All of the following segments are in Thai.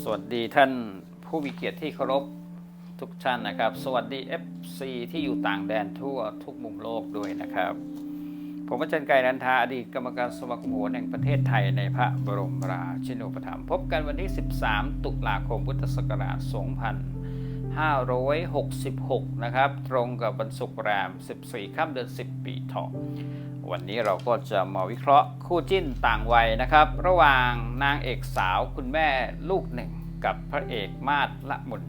สวัสดีท่านผู้มีเกียรติที่เคารพทุกท่านนะครับ สวัสดี FC ที่อยู่ต่างแดนทั่วทุกมุมโลกด้วยนะครับ ผมอาจารย์ไก่นันทาอดีตกรรมการสมาคมโหรแห่งประเทศไทยในพระบรมราชินูปถัมภ์พบกันวันที่ 13 ตุลาคมพุทธศักราช 2566 นะครับ ตรงกับวันศุกร์แรม 14 ค่ำเดือน 10 ปีเถาะ วันนี้เราก็จะมาวิเคราะห์คู่จิ้นต่างวัยนะครับ ระหว่างนางเอกสาวคุณแม่ลูกหนึ่ง กับพระเอกมาดละมุน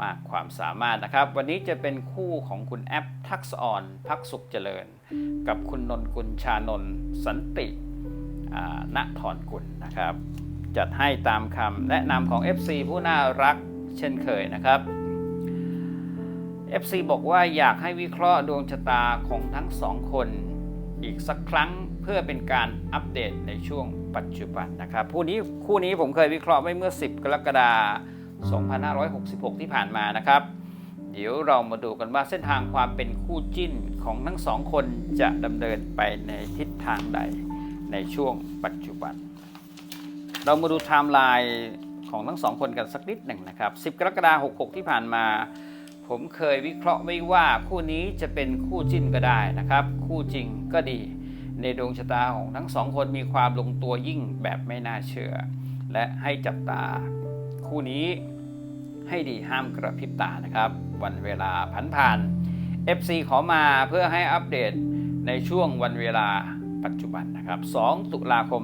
มากความสามารถนะครับ วันนี้จะเป็นคู่ของคุณแอปทักษอ่อนพักสุขเจริญ กับคุณนนกุลชานนท์สันติณถอนกุลนะครับ จัดให้ตามคำแนะนำของ FC ผู้น่ารักเช่นเคยนะครับ FC บอกว่าอยากให้วิเคราะห์ดวงชะตาของทั้งสองคน อีกสักครั้งเพื่อเป็นการอัปเดตในช่วงปัจจุบันนะครับคู่นี้คู่นี้ผมเคยวิเคราะห์ไว้เมื่อ 10 กรกฎาคม 2566 ที่ผ่านมานะครับ เดี๋ยวเรามาดูกันว่าเส้นทางความเป็นคู่จิ้นของทั้งสองคนจะดำเนินไปในทิศทางใดในช่วงปัจจุบัน เรามาดูไทม์ไลน์ของทั้งสองคนกันสักนิดหนึ่งนะครับ 10 กรกฎาคม 66 ที่ผ่านมา ผมเคยวิเคราะห์ไว้ว่าคู่นี้จะเป็นคู่จิ้นก็ได้นะครับ คู่จริงก็ดี ในดวงชะตาของทั้งสองคนมีความลงตัวยิ่งแบบไม่น่าเชื่อ และให้จับตา คู่นี้ให้ดีห้ามกระพริบตานะครับ วันเวลาผันผ่าน FC ขอมาเพื่อให้อัปเดตในช่วงวันเวลาปัจจุบันนะครับ 2 ตุลาคม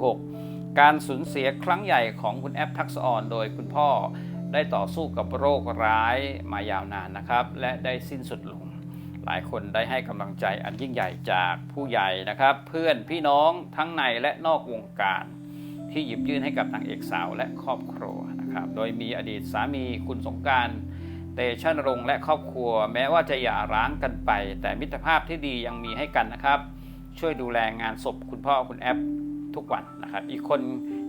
2566 การสูญเสียครั้งใหญ่ของคุณแอปทักษอ่อนโดยคุณพ่อ ได้ต่อสู้กับโรคร้ายมายาวนานนะครับ และได้สิ้นสุดลง หลายคนได้ให้กำลังใจอันยิ่งใหญ่จากผู้ใหญ่นะครับ เพื่อนพี่น้องทั้งในและนอกวงการ ที่หยิบยื่นให้กับนางเอกสาวและครอบครัวนะครับ โดยมีอดีตสามีคุณสงการเตชะนรงและครอบครัว แม้ว่าจะหย่าร้างกันไป แต่มิตรภาพที่ดียังมีให้กันนะครับ ช่วยดูแลงานศพคุณพ่อคุณแอปทุกวันนะครับ อีกคน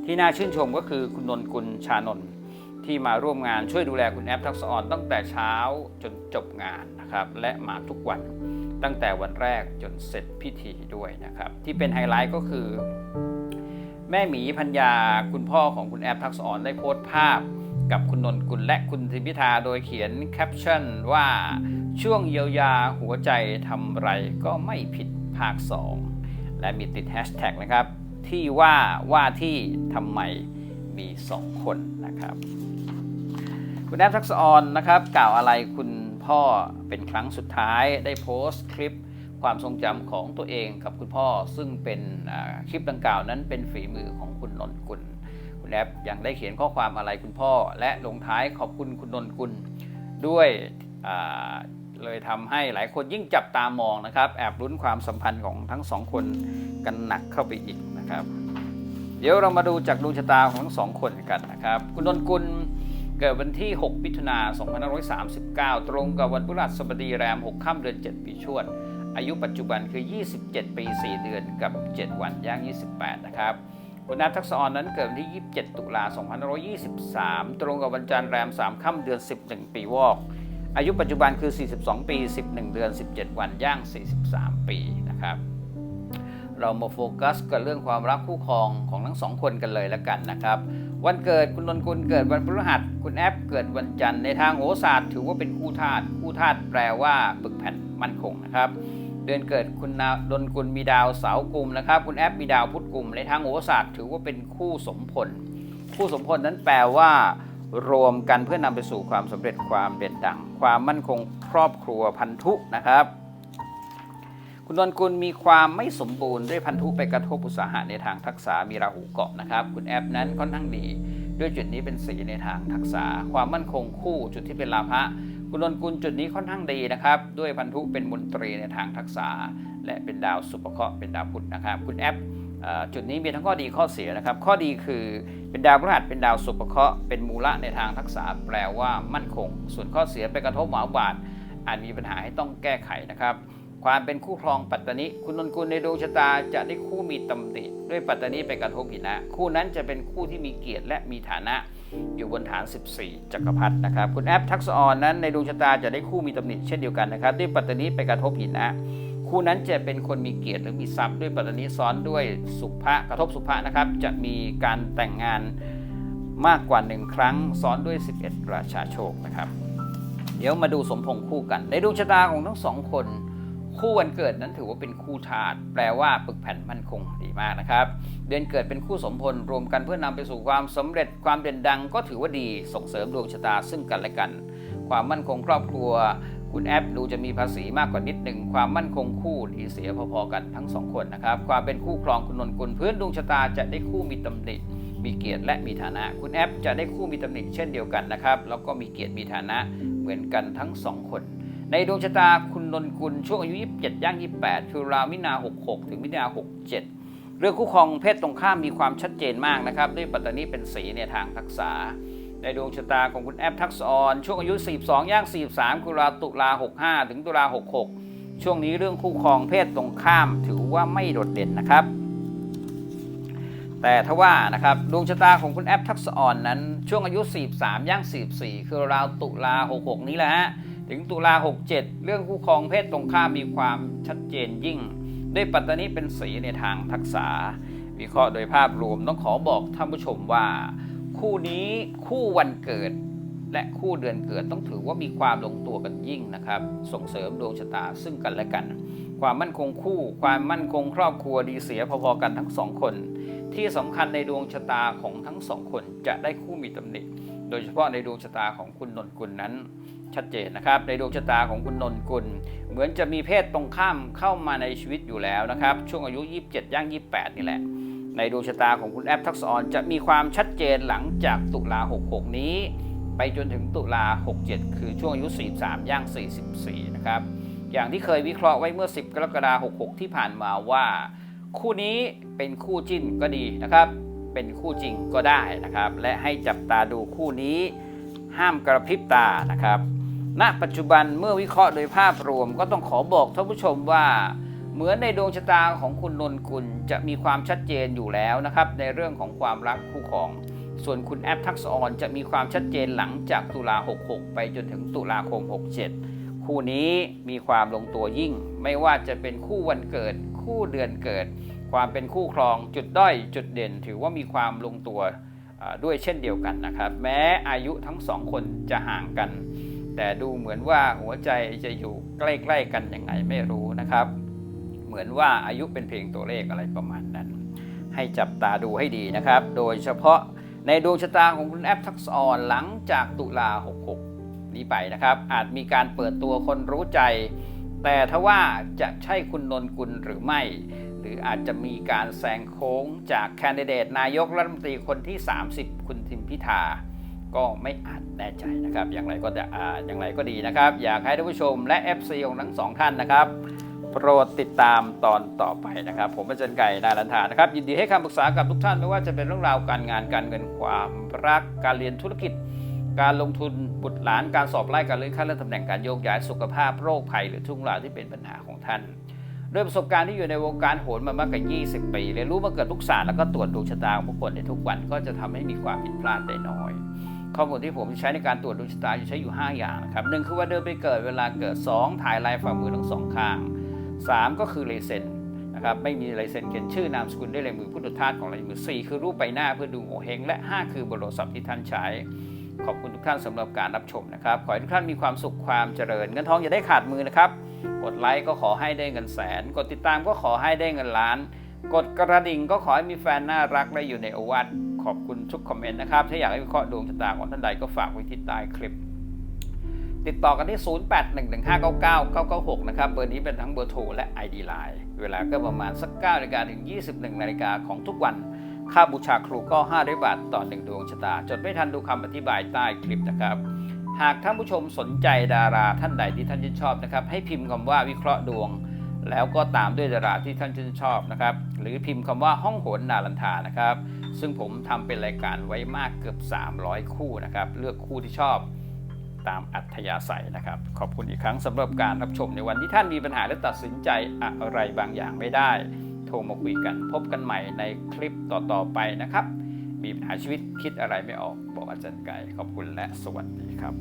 ที่น่าชื่นชมก็คือคุณนนกุลชานนท์ ที่มาร่วมงานช่วยดูแลคุณแอปทักษะออนตั้งแต่เช้าจนจบงานนะครับ และมาทุกวันตั้งแต่วันแรกจนเสร็จพิธีด้วยนะครับ ที่เป็นไฮไลท์ก็คือ แม่หมีพัญญาคุณพ่อของคุณแอปทักษะออนได้โพสต์ภาพกับคุณนนกุลและคุณทิมพิธาโดยเขียนแคปชั่นว่าช่วงเยียวยาหัวใจทำไรก็ไม่ผิดภาค 2 และมีติดแฮชแท็กนะครับ ที่ว่าว่าที่ทำไม มี 2 คนนะครับ คุณแอฟทักษะออนนะครับ กล่าวอะไรคุณพ่อเป็นครั้งสุดท้ายได้โพสต์คลิปความทรงจำของตัวเองกับคุณพ่อซึ่งเป็นคลิปดังกล่าวนั้นเป็นฝีมือของคุณนนกุล คุณแอฟยังได้เขียนข้อความอะไรคุณพ่อ และลงท้ายขอบคุณคุณนนกุล ด้วยเลยทำให้หลายคนยิ่งจับตามองนะครับ แอบลุ้นความสัมพันธ์ของทั้งสองคนกันหนักเข้าไปอีกนะครับ ดี๋ยวเรามาดูจากดวงชะตาของทั้งสองคนกันนะครับ คุณนนกุลเกิดวันที่ 6 มิถุนา2539 ตรงกับวันพฤหัสบดีแรม 6 ค่ำเดือน 7 ปีชวด อายุปัจจุบันคือ 27 ปี 4 เดือนกับ 7 วันย่าง 28 นะครับคุณนัททักษออนนั้นเกิดวันที่ 27 ตุลา2523 ตรงกับวันจันทร์แรม 3 ค่ำเดือน 11 ปีวอก อายุปัจจุบันคือ 42 ปี 11 เดือน 17 วันย่าง 43 ปีนะครับ เรามาโฟกัสกับเรื่องความรักคู่ครองของทั้งสองคนกันเลยละกันนะครับ วันเกิดคุณนนกุลเกิดวันพฤหัส คุณแอปเกิดวันจันทร์ในทางโหราศาสตร์ถือว่าเป็นคู่ธาตุคู่ธาตุแปลว่าปึกแผ่นมั่นคงนะครับ เดือนเกิดคุณนนกุลมีดาวเสาร์กุมนะครับ คุณแอปมีดาวพุธกุมในทางโหราศาสตร์ถือว่าเป็นคู่สมพล คู่สมพลนั้นแปลว่ารวมกันเพื่อนำไปสู่ความสำเร็จความเด่นดัง ความมั่นคงครอบครัวพันธุนะครับ คุณนนกุลมีความไม่สมบูรณ์ด้วยพันธุไปกระทบอุตสาหะในทางทักษะมีราหูเกาะนะครับ คุณแอปนั้นค่อนข้างดี ด้วยจุดนี้เป็นสีในทางทักษะความมั่นคงคู่จุดที่เป็นลาภะคุณนนกุลจุดนี้ค่อนข้างดีนะครับ ด้วยพันธุเป็นมนตรีในทางทักษะและเป็นดาวสุภเคราะห์เป็นดาวพุธนะครับ คุณแอปจุดนี้มีทั้งข้อดีข้อเสียนะครับ ข้อดีคือเป็นดาวพฤหัสเป็นดาวสุภเคราะห์เป็นมูละในทางทักษะแปลว่ามั่นคง ส่วนข้อเสียไปกระทบหมาบาดอาจมีปัญหาให้ต้องแก้ไขนะครับ ความเป็นคู่ครองปัตตานิ คุณนนกุลในดวงชะตาจะได้คู่มีตำหนิด้วยปัตตานิไปกระทบหินะ คู่นั้นจะเป็นคู่ที่มีเกียรติและมีฐานะ อยู่บนฐาน 14 จักรพรรดินะครับ คุณแอปทักษออนนั้นในดวงชะตาจะได้คู่มีตำหนิเช่นเดียวกันนะครับ ด้วยปัตตานิไปกระทบหินะ คู่นั้นจะเป็นคนมีเกียรติหรือมีทรัพย์ด้วยปัตตานิซ้อนด้วยสุภะกระทบสุภะนะครับ จะมีการแต่งงานมากกว่า 1 ครั้งซ้อนด้วย 11 ราชาโชคนะครับ เดี๋ยวมาดูสมพงษ์คู่กัน ในดวงชะตาของทั้งสองคน คู่วันเกิดนั้นถือว่าเป็นคู่ธาตุแปลว่าปึกแผ่นมั่นคงดีมากนะครับ เดือนเกิดเป็นคู่สมพลรวมกันเพื่อนำไปสู่ความสำเร็จความเด่นดังก็ถือว่าดีส่งเสริมดวงชะตาซึ่งกันและกัน ความมั่นคงครอบครัว คุณแอปดูจะมีภาษีมากกว่านิดหนึ่งความมั่นคงคู่ดีเสียพอๆกันทั้งสองคนนะครับความเป็นคู่ครองคุณนนกุลพื้นดวงชะตาจะได้คู่มีตำหนิมีเกียรติและมีฐานะ คุณแอปจะได้คู่มีตำหนิเช่นเดียวกันนะครับแล้วก็มีเกียรติมีฐานะเหมือนกันทั้งสองคน ในดวงชะตาคุณนนกุลช่วงอายุ 27 ย่าง 28 คือราวมินา 66 ถึงมินา 67 เรื่องคู่ครองเพศตรงข้ามมีความชัดเจนมากนะครับ ด้วยปัตตานีเป็นสีในทางทักษะในดวงชะตาของคุณแอปทักษอรช่วงอายุ 42 ย่าง 43 คือราวตุลา 65 ถึงตุลา 66 ช่วงนี้เรื่องคู่ครองเพศตรงข้ามถือว่าไม่โดดเด่นนะครับ แต่ถ้าว่านะครับดวงชะตาของคุณแอปทักษอรนั้น ช่วงอายุ 43 ย่าง 44 คือราวตุลา 66 นี้แหละฮะ ถึงตุลา 67 เรื่องคู่ครองเพศตรงข้ามมีความชัดเจนยิ่ง ด้วยปัตตานีเป็นสีในทางทักษะวิเคราะห์โดยภาพรวมต้องขอบอกท่านผู้ชมว่า คู่นี้คู่วันเกิด และคู่เดือนเกิดต้องถือว่ามีความลงตัวกันยิ่งนะครับ ส่งเสริมดวงชะตาซึ่งกันและกัน ความมั่นคงคู่ ความมั่นคงครอบครัวดีเสียพอๆกันทั้งสองคน ที่สำคัญในดวงชะตาของทั้งสองคนจะได้คู่มีตำหนิโดยเฉพาะในดวงชะตาของคุณนนกุลนั้น ชัดเจนนะครับ ในดวงชะตาของคุณนนกุล เหมือนจะมีเพศตรงข้ามเข้ามาในชีวิตอยู่แล้วนะครับ ช่วงอายุ 27 ย่าง 28 นี่แหละ ในดวงชะตาของคุณแอปทักษอรจะมีความชัดเจนหลังจากตุลา 66 นี้ ไปจนถึงตุลา 67 คือช่วงอายุ 43 ย่าง 44 นะครับ อย่างที่เคยวิเคราะห์ไว้เมื่อ 10 กรกฎาคม 66 ที่ผ่านมาว่า คู่นี้เป็นคู่จิ้นก็ดีนะครับเป็นคู่จริงก็ได้นะครับ และให้จับตาดูคู่นี้ห้ามกระพริบตานะครับ ณปัจจุบันเมื่อวิเคราะห์โดยภาพรวมก็ต้องขอบอกท่านผู้ชมว่า เหมือนในดวงชะตาของคุณนนกุลจะมีความชัดเจนอยู่แล้วนะครับในเรื่องของความรักคู่ครอง ส่วนคุณแอปทักษอรจะมีความชัดเจนหลังจากตุลา 66 ไปจนถึงตุลาคม 67 คู่นี้มีความลงตัวยิ่ง ไม่ว่าจะเป็นคู่วันเกิด คู่เดือนเกิด ความเป็นคู่ครองจุดด้อยจุดเด่น ถือว่ามีความลงตัวด้วยเช่นเดียวกันนะครับ แม้อายุทั้งสองคนจะห่างกัน แต่ดูเหมือนว่าหัวใจจะอยู่ใกล้ๆกันยังไงไม่รู้นะครับ เหมือนว่าอายุเป็นเพียงตัวเลขอะไรประมาณนั้น ให้จับตาดูให้ดีนะครับ โดยเฉพาะในดวงชะตาของคุณแอปทักษรหลังจากตุลา 66 นี้ไปนะครับ อาจมีการเปิดตัวคนรู้ใจ แต่ถ้าว่าจะใช่คุณนนกุลหรือไม่ หรืออาจจะมีการแซงโค้งจากแคนดิเดตนายกรัฐมนตรีคนที่ 30 คุณทิมพิธา ก็ไม่อาจแน่ใจนะครับ อย่างไรก็จะอ่าอย่างไรก็ดีนะครับ อยากให้ท่านผู้ชมและ FC ของทั้งสองท่านนะครับโปรดติดตามตอนต่อไปนะครับ ผมอาจารย์ไก่นาลันทานะครับ ยินดีให้คำปรึกษากับทุกท่านไม่ว่าจะเป็นเรื่องราวการงานการเงินความรักการเรียนธุรกิจ การลงทุนบุตรหลานการสอบไล่การเลื่อนขั้นเลื่อนตำแหน่งการโยกย้ายสุขภาพโรคภัยหรือทุ่งราวที่เป็นปัญหาของท่านด้วยประสบการณ์ที่อยู่ในวงการโหนมามากกว่า 20 ปี เรียนรู้มาเกิดทุกศาสตร์แล้วก็ตรวจดวงชะตาของผู้คนในทุกวันก็จะทำให้มีความผิดพลาดได้น้อย ข้อมูลที่ผมใช้ในการตรวจดวงชะตาอยู่ใช้อยู่ 5 อย่างนะครับหนึ่งคือว่าเดินไปเกิดเวลาเกิด 2 ถ่ายลายฝ่ามือทั้งสองข้าง 3 ก็คือลายเซ็นนะครับไม่มีลายเซ็นเขียนชื่อนามสกุลด้วยลายมือผู้ตรวจธาตุของลายมือ 4 คือรูปใบหน้าเพื่อดูโงเฮงและ 5 คือบอร์โทรศัพท์ที่ท่านใช้ ขอบคุณทุกท่านสำหรับการรับชมนะครับขอให้ทุกท่านมีความสุขความเจริญเงินทองอย่าได้ขาดมือนะครับกดไลค์ก็ขอให้ได้เงินแสน กดติดตามก็ขอให้ได้เงินล้าน กดกระดิ่งก็ขอให้มีแฟนน่ารักและอยู่ในโอวัต ขอบคุณทุกคอมเมนต์นะครับ ถ้าอยากให้วิเคราะห์ดวงชะตาของท่านใดก็ฝากไว้ที่ใต้คลิป ติดต่อกันที่ 0811599996 นะครับ เบอร์นี้เป็นทั้งเบอร์โทรและ ID Line เวลาก็ประมาณสัก9นาฬิกาถึง 21นาฬิกาของทุกวัน ค่าบูชาครูก็5บาทต่อหนึ่งดวงชะตา จดไม่ทันดูคำอธิบายใต้คลิปนะครับหากท่านผู้ชมสนใจดาราท่านใดที่ท่านชื่นชอบนะครับ ให้พิมพ์คำว่าวิเคราะห์ดวง แล้วก็ตามด้วยดาราที่ท่านชื่นชอบนะครับ หรือพิมพ์คำว่าห้องโหนนาลันทานะครับ ซึ่งผมทำเป็นรายการไว้มากเกือบ 300 คู่นะครับ เลือกคู่ที่ชอบตามอัธยาศัยนะครับ ขอบคุณอีกครั้งสำหรับการรับชมในวันที่ท่านมีปัญหาและตัดสินใจอะไรบางอย่างไม่ได้ โทรมาคุยกันพบกันใหม่ในคลิปต่อๆไปนะครับ มีปัญหาชีวิตคิดอะไรไม่ออกบอกอาจารย์ไก่ขอบคุณและสวัสดีครับ